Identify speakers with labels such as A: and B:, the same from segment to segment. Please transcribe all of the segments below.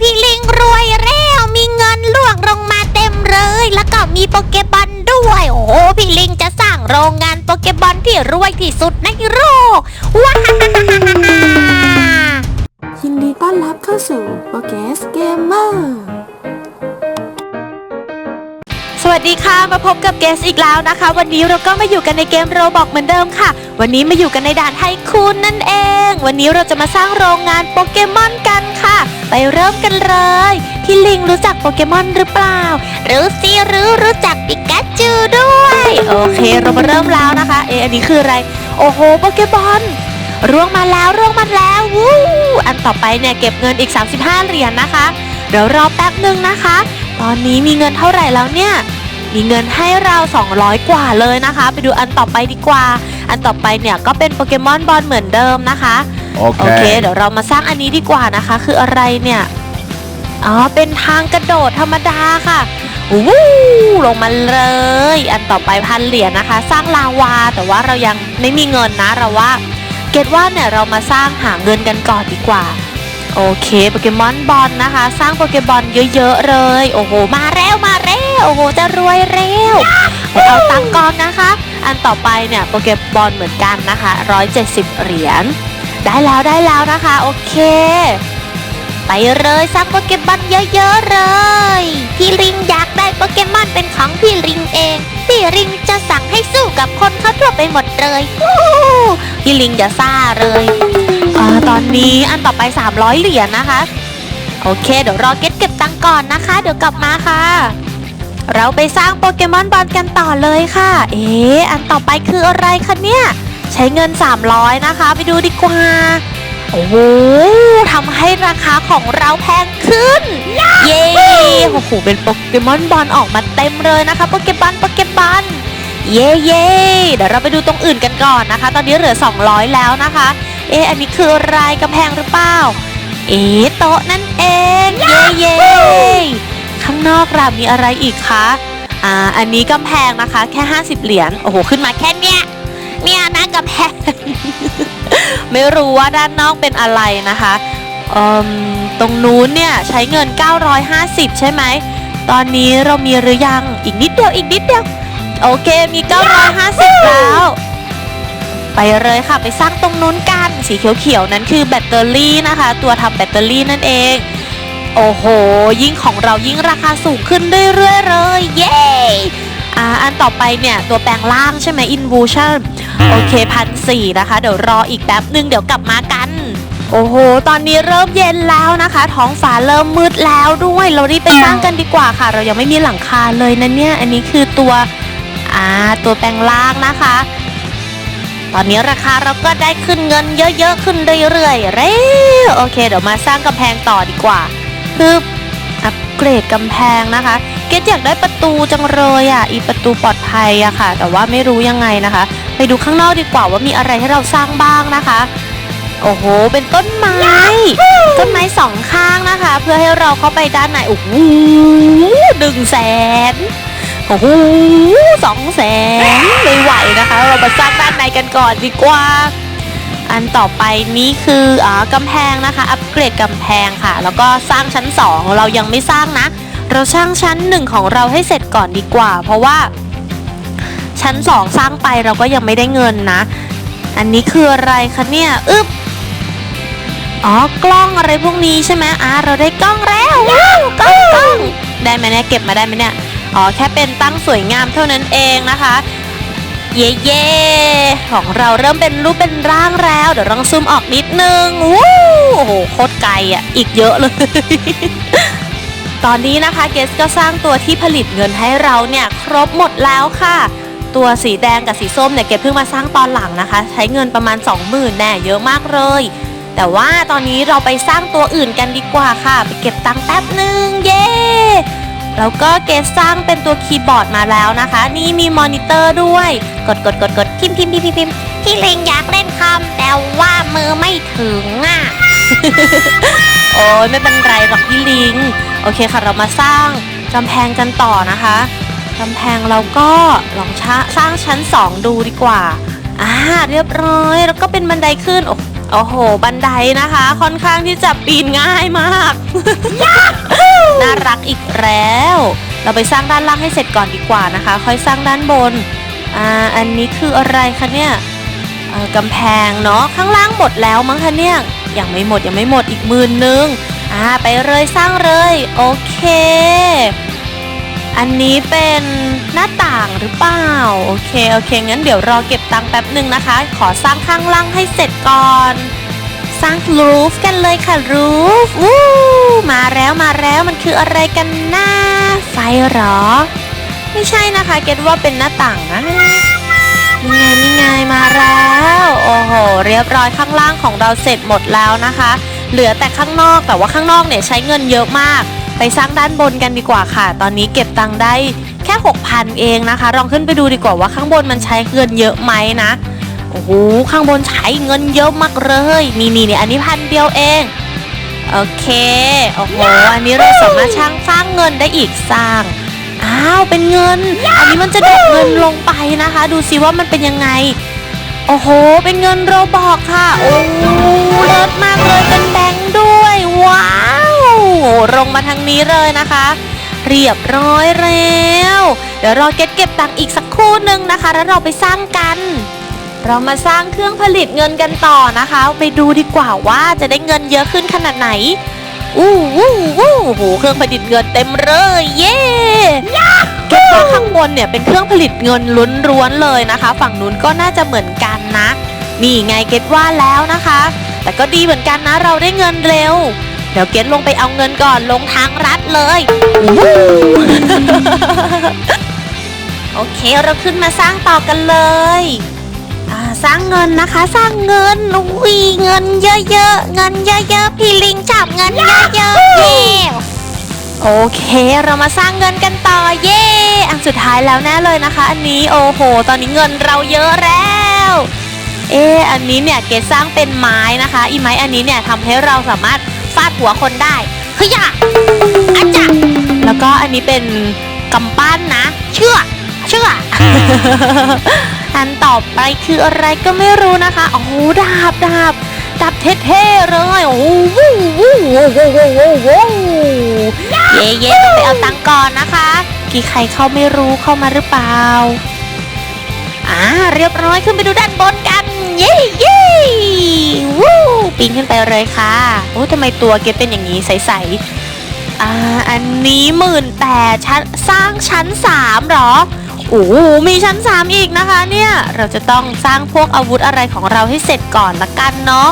A: พี่ลิงรวยแล้วมีเงินล่วงลงมาเต็มเลย แล้วก็มีโปเกบอลด้วย โอ้โหพี่ลิงจะสร้างโรงงานโปเกบอลที่รวยที่สุดในโลกว้า
B: ยินดีต้อนรับเข้าสู่โปเกสเกมเมอร์
A: สวัสดีค่ะมาพบกับเกสอีกแล้วนะคะ วันนี้เราก็มาอยู่กันในเกมโรบอกเหมือนเดิมค่ะ วันนี้มาอยู่กันในด่านไทคูนนั่นเอง วันนี้เราจะมาสร้างโรงงานโปเกมอนกันค่ะ ไปเริ่มกันเลยพี่ลิงรู้จักโปเกมอนหรือเปล่ารู้สิรู้รู้จักปิกาจูด้วยโอเคเรามาเริ่มแล้วนะคะเอะอันนี้คืออะไร โอ้โหโปเกบอลร่วงมาแล้วร่วงมาแล้ววู้อันต่อไปเนี่ยเก็บเงินอีก 35 เหรียญนะคะเดี๋ยวรอแป๊บหนึ่งนะคะ ตอนนี้มีเงินเท่าไหร่แล้วเนี่ย มีเงินให้เรา 200 กว่าเลยนะคะ ไปดูอันต่อไปดีกว่า อันต่อไปเนี่ยก็เป็นโปเกมอนบอลเหมือนเดิมนะคะโอเค
C: Okay.
A: เดี๋ยวเรามาสร้างอันนี้ดีกว่านะคะ คืออะไรเนี่ยอ๋อเป็นทางกระโดดธรรมดาค่ะวู้ลงมาเลย อันต่อไปพันเหรียญนะคะ สร้างลาวา แต่ว่าเรายังไม่มีเงินนะเราว่า เกตว่าเนี่ยเรามาสร้างหาเงินกันก่อนดีกว่า โอเคโปเกมอนบอลนะคะ สร้างโปเกมอนเยอะๆเลย โอ้โห มาแล้วมาแล้ว โอ้โหจะรวยเร็วเอาตังกอนนะคะ อันต่อไปเนี่ยโปเกมอนเหมือนกันนะคะ 170 เหรียญได้แล้วได้แล้วนะคะ โอเค ไปเลยสร้างโปเกมอนเยอะๆเลย พี่ลิงอยากได้โปเกมอนเป็นของพี่ลิงเอง พี่ลิงจะสั่งให้สู้กับคนเขาทั่วไปหมดเลยพี่ลิงจะซ่าเลยอตอนนี้อันต่อไป 300 เหรียญนะคะ โอเค เดี๋ยวรอเก็ตเก็บตังก่อนนะคะ เดี๋ยวกลับมาค่ะ เราไปสร้างโปเกมอนบอลกันต่อเลยค่ะ เอ๊ะอันต่อไปคืออะไรคะเนี่ย ใช้เงิน 300 นะคะ ไปดูดีกว่า โอ้โหทำให้ราคาของเราแพงขึ้น เย้โอ้โหเป็นโปเกมอนบอลออกมาเต็มเลยนะคะโปเกมอนโปเกมอนเย้เย้เดี๋ยวเราไปดูตรงอื่นกันก่อนนะคะ ตอนนี้เหลือ 200 แล้วนะคะ เอ๊ะอันนี้คืออะไรกำแพงหรือเปล่า เอ๊ะโต๊ะนั่นเอง เย้เย้ข้างนอกเรามีอะไรอีกคะอ่าอันนี้กำแพงนะคะ แค่ 50 เหรียญโอ้โหขึ้นมาแค่เนี้ยเนี่ยนะกำแพง ไม่รู้ว่าด้านนอกเป็นอะไรนะคะตรงนู้นเนี่ยใช้เงิน 950 ใช่ไหม ตอนนี้เรามีหรือยังอีกนิดเดียวอีกนิดเดียว โอเคมี 950 แล้ว ไปเลยค่ะไปสร้างตรงนู้นกัน สีเขียวๆ นั้นคือแบตเตอรี่นะคะ ตัวทำแบตเตอรี่นั่นเอง โอ้โห ยิ่งของเรายิ่งราคาสูงขึ้นเรื่อยๆเลย เย้อ่าอันต่อไปเนี่ย ตัวแปลงร่างใช่ไหม Involution โอเคพันสี่นะคะ เดี๋ยวรออีกแป๊บหนึ่งเดี๋ยวกลับมากัน โอ้โห ตอนนี้เริ่มเย็นแล้วนะคะ ท้องฟ้าเริ่มมืดแล้วด้วย เรารีบไปสร้างกันดีกว่าค่ะ เรายังไม่มีหลังคาเลยนะเนี่ย อันนี้คือตัว อ่า ตัวแปลงร่างนะคะ ตอนนี้ราคาเราก็ได้ขึ้นเงินเยอะๆ ขึ้นเรื่อยๆ เร็ว โอเค เดี๋ยวมาสร้างกำแพงต่อดีกว่า คืออัปเกรดกำแพงนะคะ เกดอยากได้ประตูจังเลยอะ อีประตูปลอดภัยอะค่ะ แต่ว่าไม่รู้ยังไงนะคะ ไปดูข้างนอกดีกว่าว่ามีอะไรให้เราสร้างบ้างนะคะ โอ้โห เป็นต้นไม้ ต้นไม้สองข้างนะคะ เพื่อให้เราเข้าไปด้านในโอ้โหหนึ่งแสนโอ้โหสองแสนไม่ไหวนะคะ เรามาสร้างด้านในกันก่อนดีกว่า อันต่อไปนี้คืออ๋อกำแพงนะคะ อัปเกรดกำแพงค่ะ แล้วก็สร้างชั้น 2 เรายังไม่สร้างนะ เราสร้างชั้น 1 ของเราให้เสร็จก่อนดีกว่า เพราะว่า ชั้น 2 สร้างไปเราก็ยังไม่ได้เงินนะ อันนี้คืออะไรคะเนี่ยอึ๊บอ๋อกล้องอะไรพวกนี้ใช่ไหมอ่าเราได้กล้องแล้วว้าวกล้องกล้องได้ไหมเนี่ยเก็บมาได้ไหมเนี่ยอ๋อแค่เป็นตั้งสวยงามเท่านั้นเองนะคะ เย่เย่ของเราเริ่มเป็นรูปเป็นร่างแล้ว เดี๋ยวลองซูมออกนิดนึงวู้โอ้โหโคตรไกลอะ อีกเยอะเลย ตอนนี้นะคะเกสก็สร้างตัวที่ผลิตเงินให้เราเนี่ย ครบหมดแล้วค่ะ ตัวสีแดงกับสีส้มเนี่ยเกดเพิ่งมาสร้างตอนหลังนะคะ ใช้เงินประมาณ 20,000แน่เยอะมากเลย แต่ว่าตอนนี้เราไปสร้างตัวอื่นกันดีกว่าค่ะ ไปเก็บตังค์แป๊บหนึ่งเย้ แล้วก็เกสสร้างเป็นตัวคีย์บอร์ดมาแล้วนะคะ นี่มีมอนิเตอร์ด้วย กดกดกดกดพิมพ์พิมพ์พิมพ์พิมพ์พี่เลงอยากเล่นคอมแต่ว่ามือไม่ถึงอะโอ้ยไม่เป็นไรหรอกพี่ลิง โอเคค่ะเรามาสร้างกำแพงกันต่อนะคะกำแพงเราก็ลองชะสร้างชั้น 2 ดูดีกว่าอ่าเรียบร้อยแล้วก็เป็นบันไดขึ้นโอ้โอ้โหบันไดนะคะ ค่อนข้างที่จะปีนง่ายมาก น่ารักอีกแล้ว เราไปสร้างด้านล่างให้เสร็จก่อนดีกว่านะคะ ค่อยสร้างด้านบนอ่าอันนี้คืออะไรคะเนี่ยกำแพงเนาะข้างล่างหมดแล้วมั้งคะเนี่ยยังไม่หมดยังไม่หมดอีกหมื่นนึงอ่าไปเลยสร้างเลยโอเค อันนี้เป็นหน้าต่างหรือเปล่าโอเคโอเคงั้นเดี๋ยวรอเก็บตังค์แป๊บหนึ่งนะคะ ขอสร้างข้างล่างให้เสร็จก่อน สร้างรูฟกันเลยค่ะรูฟวู้มาแล้วมาแล้วมันคืออะไรกันนะไฟหรอ ไม่ใช่นะคะ เก็ตว่าเป็นหน้าต่างนะนี่ไงนี่ไงมาแล้ว โอ้โห เรียบร้อยข้างล่างของเราเสร็จหมดแล้วนะคะ เหลือแต่ข้างนอกแต่ว่าข้างนอกเนี่ยใช้เงินเยอะมาก ไปสร้างด้านบนกันดีกว่าค่ะ ตอนนี้เก็บตังค์ได้แค่ 6,000 เองนะคะ ลองขึ้นไปดูดีกว่าว่าข้างบนมันใช้เงินเยอะไหมนะ โอ้โหข้างบนใช้เงินเยอะมากเลย นี่นี่นี่อันนี้พันเดียวเอง โอเค โอ้โห อันนี้เราสามารถช่างสร้างเงินได้อีกสร้าง อ้าว เป็นเงิน อันนี้มันจะดรอปเงินลงไปนะคะ ดูซิว่ามันเป็นยังไง โอ้โห เป็นเงินโรบอกค่ะ โอ้เลิศมากเลยเป็นแบงค์ด้วย ว้าวลงมาทางนี้เลยนะคะเรียบร้อยแล้ว เดี๋ยวรอเก็ตเก็บตังค์อีกสักครู่หนึ่งนะคะ แล้วเราไปสร้างกัน เรามาสร้างเครื่องผลิตเงินกันต่อนะคะ ไปดูดีกว่าว่าจะได้เงินเยอะขึ้นขนาดไหน อู้วู้วู้โหเครื่องผลิตเงินเต็มเลย เย้เก็บว่ข้างบนเนี่ยเป็นเครื่องผลิตเงินล้วนๆเลยนะคะ ฝั่งนู้นก็น่าจะเหมือนกันนะนี่ไงเก็ตว่าแล้วนะคะ แต่ก็ดีเหมือนกันนะเราได้เงินเร็ว เดี๋ยวเก็ตลงไปเอาเงินก่อนลงทางรัดเลยโอเคเราขึ้นมาสร้างต่อกันเลย สร้างเงินนะคะ สร้างเงินอุ้ยเงินเยอะๆ เงินเยอะๆ พี่ลิงจับเงินเยอะๆ เย้โอเค เรามาสร้างเงินกันต่อเย้อันสุดท้ายแล้วแน่เลยนะคะ อันนี้โอ้โห ตอนนี้เงินเราเยอะแล้ว เอออันนี้เนี่ยเกดสร้างเป็นไม้นะคะ อีไม้อันนี้เนี่ยทำให้เราสามารถฟาดหัวคนได้เฮ้ยอะอาจารแล้วก็อันนี้เป็นกำปั้นนะ เชื่อ เชื่อ อันต่อไปคืออะไรก็ไม่รู้นะคะ โอ้โหดาบดาบดาบเท่ๆเลย โอ้โหวู้วู้วู้วู้วู้วู้วู้เย่เย่ต้องไปเอาตังก่อนนะคะ กี่ใครเข้าไม่รู้เข้ามาหรือเปล่า อ่าเรียบร้อยขึ้นไปดูด้านบนกัน เย่เย่วู้ปีนขึ้นไปเลยค่ะ โอ้ทำไมตัวเกดเป็นอย่างนี้ใสๆอ่าอันนี้หมื่นแต่ชั้นสร้างชั้นสามหรอ โอ้โหมีชั้นสามอีกนะคะเนี่ย เราจะต้องสร้างพวกอาวุธอะไรของเราให้เสร็จก่อนละกันเนาะ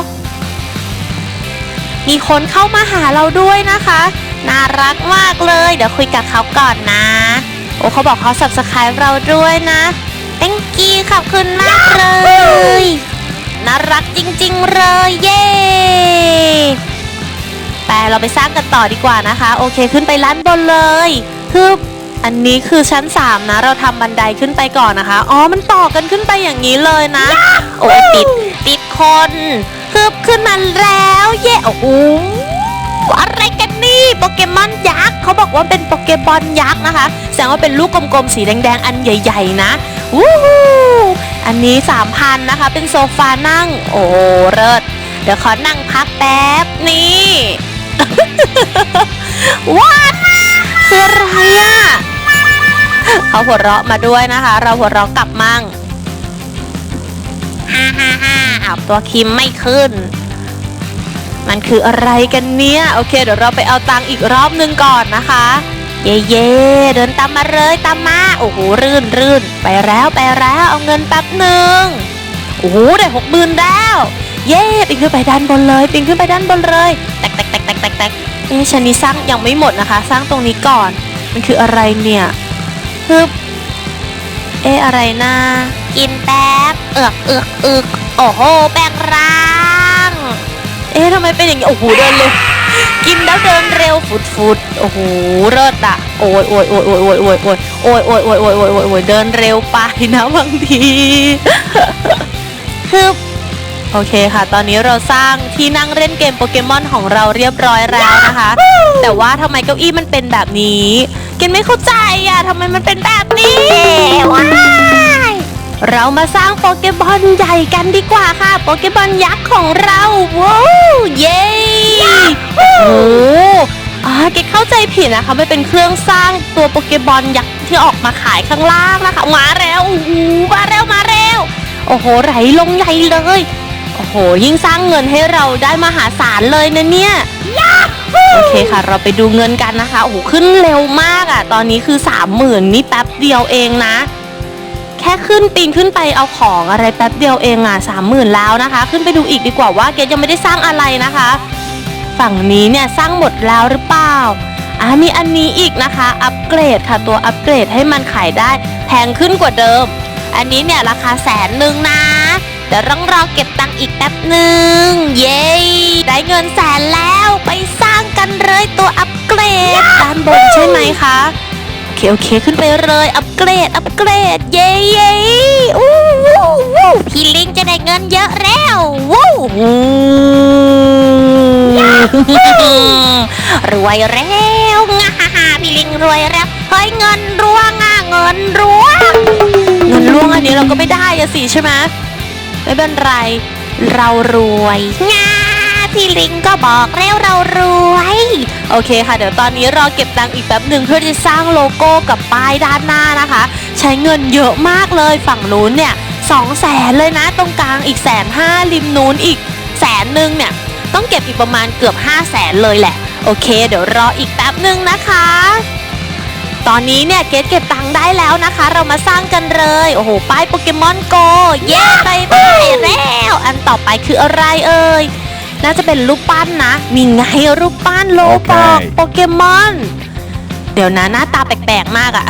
A: มีคนเข้ามาหาเราด้วยนะคะ น่ารักมากเลย เดี๋ยวคุยกับเขาก่อนนะ โอ้เขาบอกเขา subscribe เราด้วยนะ thank you ขอบคุณมากเลย น่ารักจริงๆเลยเย้แต่เราไปสร้างกันต่อดีกว่านะคะ โอเคขึ้นไปล้านบนเลยคือ อันนี้คือชั้น 3 นะ เราทำบันไดขึ้นไปก่อนนะคะ อ๋อ มันต่อกันขึ้นไปอย่างนี้เลยนะ โอ้ยติด ติดคนคือขึ้นมาแล้ว เย้โอ้โหอะไรกันนี่โปเกมอนยักษ์เขาบอกว่าเป็นโปเกมอนยักษ์นะคะ แสดงว่าเป็นลูกกลมๆ สีแดงๆ อันใหญ่ๆ นะวู้ฮู้อันนี้ 3,000 นะคะ เป็นโซฟานั่ง โอ้เลิศเดี๋ยวขอนั่งพักแป๊บนี่ว้าว คืออะไรอะเขาหัวเราะมาด้วยนะคะ เราหัวเราะกลับมั่งฮ่าฮ่าฮ่าอ้าวตัวคิมไม่ขึ้น มันคืออะไรกันเนี่ย โอเค เดี๋ยวเราไปเอาตังค์อีกรอบนึงก่อนนะคะ เย่เย่เดินตามมาเลยตามมา โอ้โหรื่นรื่นไปแล้วไปแล้วเอาเงินแป๊บหนึ่งโอ้โหได้หกหมื่นแล้ว เย่ปีนขึ้นไปด้านบนเลยปีนขึ้นไปด้านบนเลยแตกแตกแตกแตกแตกแตก เอ๊ะชั้นนี้สร้างยังไม่หมดนะคะ สร้างตรงนี้ก่อน มันคืออะไรเนี่ยฮึบเอ๊ะอะไรนะกินแป๊บ เอือกเอือกเอือกโอ้โหแปลงร่าง เอ๊ะทำไมเป็นอย่างนี้ โอ้โห เดินเร็วกินแล้วเดินเร็วฟุดฟุดโอ้โห เลิศอะโอ้ยโอ้ยโอ้ยโอ้ยโอ้ยโอ้ยโอ้ยโอ้ยโอ้ยโอ้ยโอ้ยโอ้ยโอ้ยโอ้ยเดินเร็วไปนะบางทีคือ โอเคค่ะ ตอนนี้เราสร้างที่นั่งเล่นเกมโปเกมอนของเราเรียบร้อยแล้วนะคะ แต่ว่าทำไมเก้าอี้มันเป็นแบบนี้เกนไม่เข้าใจอะทำไมมันเป็นแบบนี้ว้ายเรามาสร้างโปเกมอนใหญ่กันดีกว่าค่ะ โปเกมอนยักษ์ของเราว้าวเย้โอ้โหอ่าเกดเข้าใจผิดนะคะมันเป็นเครื่องสร้างตัวโปเกมอนยักษ์ที่ออกมาขายข้างล่างนะคะ มาแล้วโอ้โหมาแล้วมาแล้วโอ้โหไหลลงใหญ่เลย โอ้โห ยิ่งสร้างเงินให้เราได้มหาศาลเลยนะเนี่ยโอเคค่ะ เราไปดูเงินกันนะคะ โอ้โห ขึ้นเร็วมากอะ่ะ ตอนนี้คือสามหมื่นนี่แป๊บเดียวเองนะ แค่ขึ้นปีนขึ้นไปเอาของอะไรแป๊บเดียวเองอะสามหมื่นแล้วนะคะ ขึ้นไปดูอีกดีกว่าว่าเกดยังไม่ได้สร้างอะไรนะคะ ฝั่งนี้เนี่ยสร้างหมดแล้วหรือเปล่าอ่ามีอันนี้อีกนะคะ อัปเกรดค่ะ ตัวอัปเกรดให้มันขายได้แพงขึ้นกว่าเดิม อันนี้เนี่ยราคาแสนหนึ่งนะ เดี๋ยวต้องรอเก็บตังค์อีกแป๊บหนึ่ง เย้ได้เงินแสนแล้วไปสร้างกันเลยตัวอัปเกรดด้านบนใช่ไหมคะโอเคโอเคขึ้นไปเลยอัปเกรดอัปเกรด เย้เย้อู้วู้วู้พี่ลิงจะได้เงินเยอะแล้ววู้วู้รวยแล้วงาฮ่าฮ่าพี่ลิงรวยแล้วเฮ้ยเงินร่วงอะเงินร่วงเงินร่วงอันนี้เราก็ไม่ได้อะสิใช่ไหม ไม่เป็นไร เรารวยงาพี่ลิงก็บอกแล้วเรารวย โอเคค่ะ เดี๋ยวตอนนี้รอเก็บตังค์อีกแป๊บหนึ่งเพื่อจะสร้างโลโก้กับป้ายด้านหน้านะคะ ใช้เงินเยอะมากเลยฝั่งนู้นเนี่ยสองแสนเลยนะ ตรงกลางอีกแสนห้าริมนู้นอีกแสนหนึ่งเนี่ย ต้องเก็บอีกประมาณเกือบ5 0 0แสนเลยแหละ โอเค เดี๋ยวรออีกแป๊บหนึ่งนะคะ ตอนนี้เนี่ยเกดเก็บตังค์ได้แล้วนะคะ เรามาสร้างกันเลย โอ้โห ป้ายโปเกมอนโก เย้ไปไปแล้ว อันต่อไปคืออะไรเอ่ย น่าจะเป็นรูปปั้นนะมีไงรูปปั้นโลบอก
C: โอเค
A: โปเกมอนเดี๋ยวนะหน้าตาแปลกๆมากอะ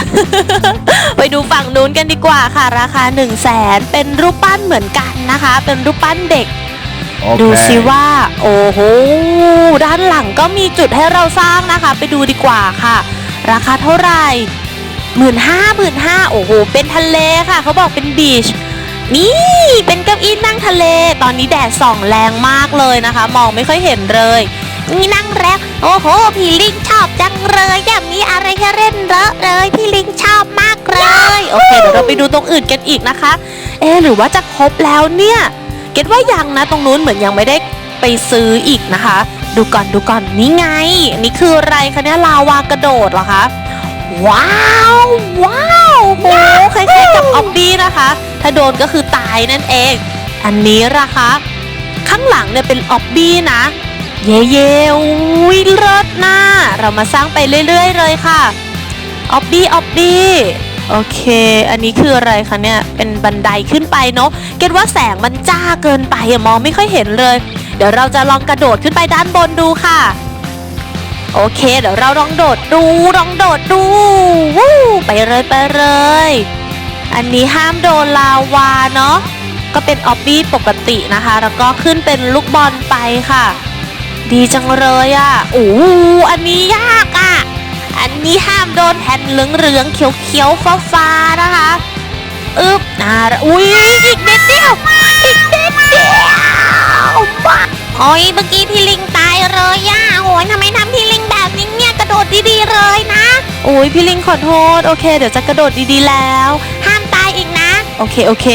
A: ไปดูฝั่งนู้นกันดีกว่าค่ะ ราคา 1 0 0 0 0แสนเป็นรูปปั้นเหมือนกันนะคะ เป็นรูปปั้นเด็ก
C: Okay.
A: ดูสิว่า โอ้โห ด้านหลังก็มีจุดให้เราสร้างนะคะ ไปดูดีกว่าค่ะ ราคาเท่าไหร่หมื่นห้าหมื่นห้าโอ้โห เป็นทะเลค่ะ เขาบอกเป็นบีช นี่ เป็นเก้าอี้นั่งทะเล ตอนนี้แดดส่องแรงมากเลยนะคะ มองไม่ค่อยเห็นเลย นี่นั่งแล้ว โอ้โห พี่ลิงชอบจังเลยอย่างนี้อะไรให้เล่นเลอะเลย พี่ลิงชอบมากเลย โอเค เดี๋ยวเราไปดูตรงอื่นกันอีกนะคะ เอ๊หรือว่าจะครบแล้วเนี่ย เก็ตว่ายังนะ ตรงนู้นเหมือนยังไม่ได้ไปซื้ออีกนะคะ ดูก่อนดูก่อนนี่ไง นี่คืออะไรคะเนี่ยลาวากระโดดเหรอคะ ว้าวว้าวโหคล้ายๆกับออบบี้นะคะ ถ้าโดนก็คือตายนั่นเอง อันนี้ละคะ ข้างหลังเนี่ยเป็นออบบี้นะ เย่เย่อุ้ยเลิศนะ เรามาสร้างไปเรื่อยๆเลยค่ะออบบี้ออบบี้โอเค อันนี้คืออะไรคะเนี่ย เป็นบันไดขึ้นไปเนาะ เกดว่าแสงมันจ้าเกินไปอะมองไม่ค่อยเห็นเลย เดี๋ยวเราจะลองกระโดดขึ้นไปด้านบนดูค่ะ โอเค เดี๋ยวเราลองโดดดูลองโดดดูวู้ไปเลยไปเลย อันนี้ห้ามโดนลาวาเนาะก็เป็นออบบี้ปกตินะคะ แล้วก็ขึ้นเป็นลูกบอลไปค่ะ ดีจังเลยอะ่ะโอ้อันนี้ยากอะ่ะ อันนี้ห้ามโดนแผ่นเหลืองๆเขียวๆฟ้าๆนะคะอึ๊บอ่าอุ้ยอีกนิดเดียวอีกนิดเดียว โอ้ยเมื่อกี้พี่ลิงตายเลยย่าโอ้ยทำไมทำพี่ลิงแบบนี้เนี่ยกระโดดดีๆเลยนะโอ้ยพี่ลิงขอโทษโอเค เดี๋ยวจะกระโดดดีๆแล้ว ห้ามตายอีกนะ โอเคโอเค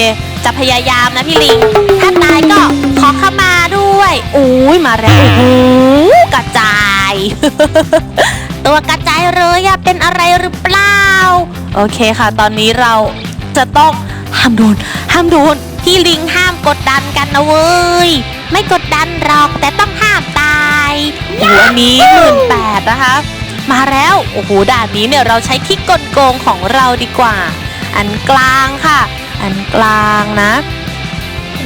A: จะพยายามนะพี่ลิง ถ้าตายก็ขอเข้ามาด้วยอุ้ยมาแล้วโอ้โหกระจาย ตัวกระจายเลยอะเป็นอะไรหรือเปล่าโอเคค่ะ ตอนนี้เราจะต้องห้ามโดนห้ามโดนพี่ลิงห้ามกดดันกันนะเว้ยไม่กดดัน หรอกแต่ต้องห้ามตายโอ้โหอันนี้หมื่นแปดนะคะ มาแล้วโอ้โหด่านนี้เนี่ยเราใช้ที่กลโกงของเราดีกว่า อันกลางค่ะ อันกลางนะ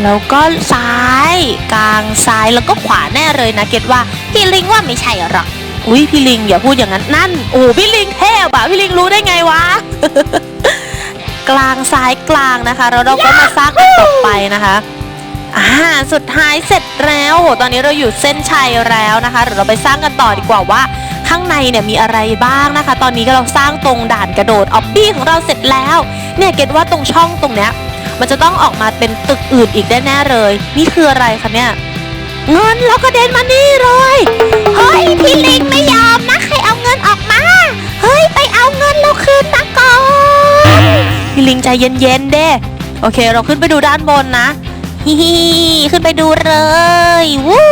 A: แล้วก็ซ้าย กลางซ้ายแล้วก็ขวาแน่เลยนะเกดว่าพี่ลิงว่าไม่ใช่หรอกอุ้ยพี่ลิงอย่าพูดอย่างนั้นนั่นโอ้พี่ลิงเทพอะพี่ลิงรู้ได้ไงวะกลางซ้ายกลางนะคะแล้วเราก็มาสร้างอันต่อไปนะคะ อ่าสุดท้ายเสร็จแล้วโหตอนนี้เราอยู่เส้นชัยแล้วนะคะเดี๋ยวเราไปสร้างกันต่อดีกว่าว่า ข้างในเนี่ยมีอะไรบ้างนะคะ ตอนนี้ก็เราสร้างตรงด่านกระโดดออบบี้ของเราเสร็จแล้ว เนี่ยเกดว่าตรงช่องตรงเนี้ยมันจะต้องออกมาเป็นตึกอื่นอีกแน่ๆเลย นี่คืออะไรคะเนี่ยเงินเราก็เด็นมานี่เลยเฮ้ยพี่ลิงไม่ยอมนะใครเอาเงินออกมาเฮ้ยไปเอาเงินเราคืนมาก่อนพี่ลิงใจเย็นๆเด้โอเค เราขึ้นไปดูด้านบนนะ ฮิฮิขึ้นไปดูเลยวู้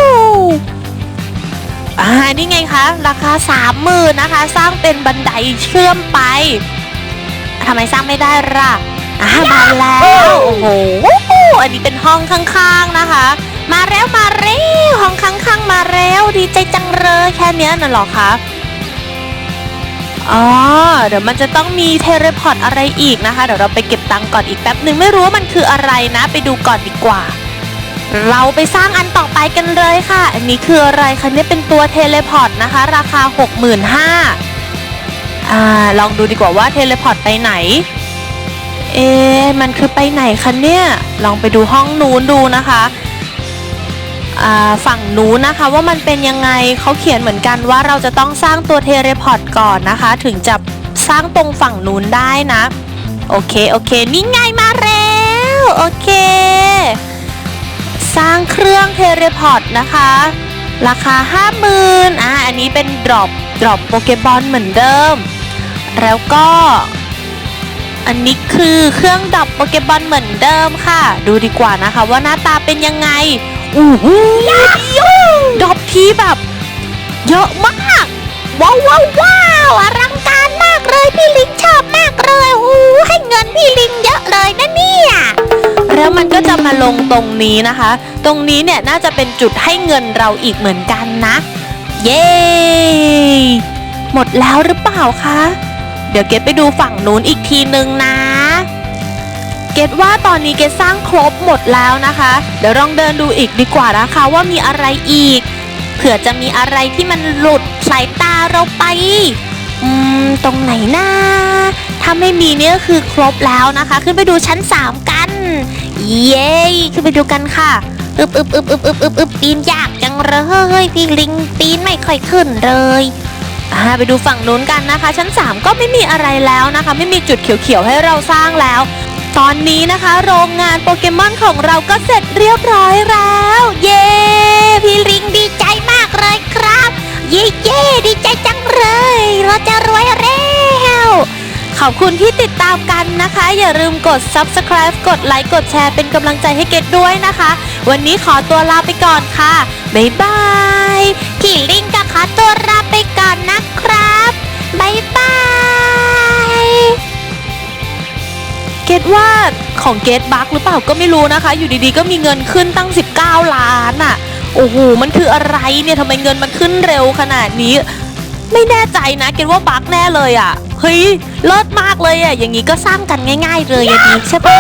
A: อ่านี่ไงคะ ราคาสามหมื่นนะคะ สร้างเป็นบันไดเชื่อมไปทำไมสร้างไม่ได้ล่ะอ่ามาแล้ว โอ้โห อันนี้เป็นห้องข้างๆนะคะ มาแล้วมาเร็วห้องข้างๆมาแล้วดีใจจังเลยแค่นี้น่ะหรอคะ อ๋อ เดี๋ยวมันจะต้องมีเทเลพอร์ตอะไรอีกนะคะ เดี๋ยวเราไปเก็บตังค์ก่อนอีกแป๊บหนึ่งไม่รู้ว่ามันคืออะไรนะ ไปดูก่อนดีกว่า เราไปสร้างอันต่อไปกันเลยค่ะ อันนี้คืออะไรคะเนี่ยเป็นตัวเทเลพอร์ตนะคะ ราคา 65,000อ่าลองดูดีกว่าว่าเทเลพอร์ตไปไหน เอ๊มันคือไปไหนคะเนี่ย ลองไปดูห้องนู้นดูนะคะ ฝั่งนู้นนะคะว่ามันเป็นยังไงเขาเขียนเหมือนกันว่าเราจะต้องสร้างตัวเทเลพอร์ตก่อนนะคะ ถึงจะสร้างตรงฝั่งนู้นได้นะ โอเค โอเค นี่ไงมาแล้ว โอเค สร้างเครื่องเทเลพอร์ตนะคะ ราคา 50,000อ่าอันนี้เป็นดรอปดรอปโปเกบอลเหมือนเดิม แล้วก็อันนี้คือเครื่องดรอปโปเกบอลเหมือนเดิมค่ะ ดูดีกว่านะคะว่าหน้าตาเป็นยังไง อู้หูดอปทีแบบ เยอะมาก ว้าวว้าววาวอลังการมากเลยพี่ลิงชอบมากเลยอู้ให้เงินพี่ลิงเยอะเลยนะเนี่ยแล้วมันก็จะมาลงตรงนี้นะคะ ตรงนี้เนี่ยน่าจะเป็นจุดให้เงินเราอีกเหมือนกันนะ เย้หมดแล้วหรือเปล่าคะเดี๋ยวเกดไปดูฝั่งนู้นอีกทีนึงนะ เกดว่าตอนนี้เกดสร้างครบหมดแล้วนะคะ เดี๋ยวลองเดินดูอีกดีกว่านะคะว่ามีอะไรอีก เผื่อจะมีอะไรที่มันหลุดสายตาเราไป อืม ตรงไหนนะถ้าไม่มีนี่ก็คือครบแล้วนะคะ ขึ้นไปดูชั้น 3 กัน เย้ขึ้นไปดูกันค่ะอึบอึบอึบอึบอึบอึบอึบปีนยากจังเลยพี่ลิงปีนไม่ค่อยขึ้นเลยไปดูฝั่งนู้นกันนะคะ ชั้น 3 ก็ไม่มีอะไรแล้วนะคะ ไม่มีจุดเขียวๆให้เราสร้างแล้ว ตอนนี้นะคะ โรงงานโปเกมอนของเราก็เสร็จเรียบร้อยแล้ว เย้ พี่ลิงดีใจมากเลยครับ เย้เย้ดีใจจังเลย เราจะรวยแล้วขอบคุณที่ติดตามกันนะคะ อย่าลืมกด subscribe กดไลค์กดแชร์เป็นกำลังใจให้เกดด้วยนะคะ วันนี้ขอตัวลาไปก่อนค่ะ บ๊ายบาย พี่ลิงก็ขอตัวลาไปก่อนนะครับ บ๊ายบาย เกดว่าของเกดบักหรือเปล่าก็ไม่รู้นะคะ อยู่ดีๆก็มีเงินขึ้นตั้ง 19 ล้านอะ่ะโอ้โหมันคืออะไรเนี่ยทำไมเงินมันขึ้นเร็วขนาดนี้ ไม่แน่ใจนะ เกดว่าบักแน่เลยอะ่ะเฮ้ยเลิศมากเลยอะ่ะอย่างนี้ก็สร้างกันง่าย ๆ เลยอะดีใช่ปะ